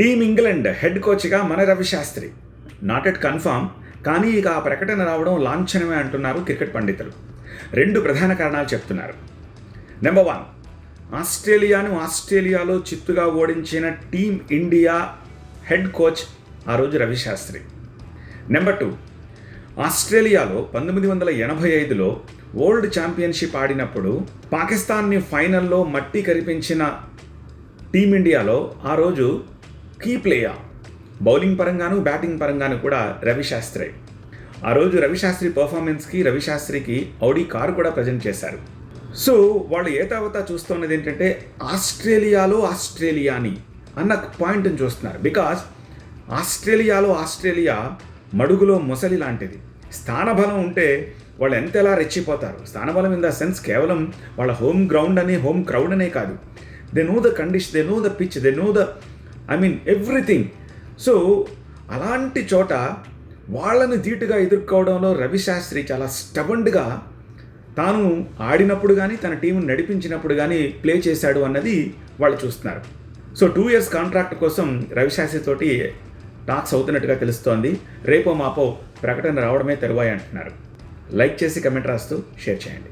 Team England head కోచ్గా మన Ravi Shastri. Not at confirm కానీ ఇక ఆ ప్రకటన రావడం లాంఛనమే అంటున్నారు క్రికెట్ పండితులు. రెండు ప్రధాన కారణాలు చెప్తున్నారు. నెంబర్ వన్ ఆస్ట్రేలియాను ఆస్ట్రేలియాలో చిత్తుగా ఓడించిన టీం ఇండియా హెడ్ కోచ్ ఆ రోజు రవిశాస్త్రి. నెంబర్ టూ ఆస్ట్రేలియాలో పంతొమ్మిది వందల ఎనభై ఐదులో వరల్డ్ ఛాంపియన్షిప్ ఆడినప్పుడు పాకిస్తాన్ని ఫైనల్లో మట్టి కరిపించిన టీమిండియాలో ఆ రోజు కీ ప్లేయర్. బౌలింగ్ పరంగాను బ్యాటింగ్ పరంగాను కూడా రవిశాస్త్రి ఆ రోజు రవిశాస్త్రి పర్ఫార్మెన్స్కి రవిశాస్త్రికి ఔడి కారు కూడా ప్రజెంట్ చేశారు. సో వాళ్ళు ఏతావతా చూస్తున్నది ఏంటంటే ఆస్ట్రేలియాలో ఆస్ట్రేలియాని అన్న పాయింట్ని చూస్తున్నారు. బికాస్ ఆస్ట్రేలియాలో ఆస్ట్రేలియా మడుగులో మొసలి లాంటిది. స్థానబలం ఉంటే వాళ్ళు ఎంత ఎలా రెచ్చిపోతారు. స్థానబలం ఇన్ ద సెన్స్ కేవలం వాళ్ళ హోమ్ గ్రౌండ్ అనే హోమ్ క్రౌడ్ అనే కాదు. They know the condition they know the pitch they know the I mean everything so అలాంటి చోట వాళ్ళని ధీటుగా ఎదుర్కోవడంలో రవిశాస్త్రి చాలా స్టబండ్గా తాను ఆడినప్పుడు కానీ తన టీంను నడిపించినప్పుడు కానీ ప్లే చేశాడు అన్నది వాళ్ళు చూస్తున్నారు. సో టూ ఇయర్స్ కాంట్రాక్ట్ కోసం రవిశాస్త్రి తోటి టాక్స్ అవుతున్నట్టుగా తెలుస్తోంది. రేపో మాపో ప్రకటన రావడమే తరువాయి అంటున్నారు. లైక్ చేసి కమెంట్ రాస్తూ షేర్ చేయండి.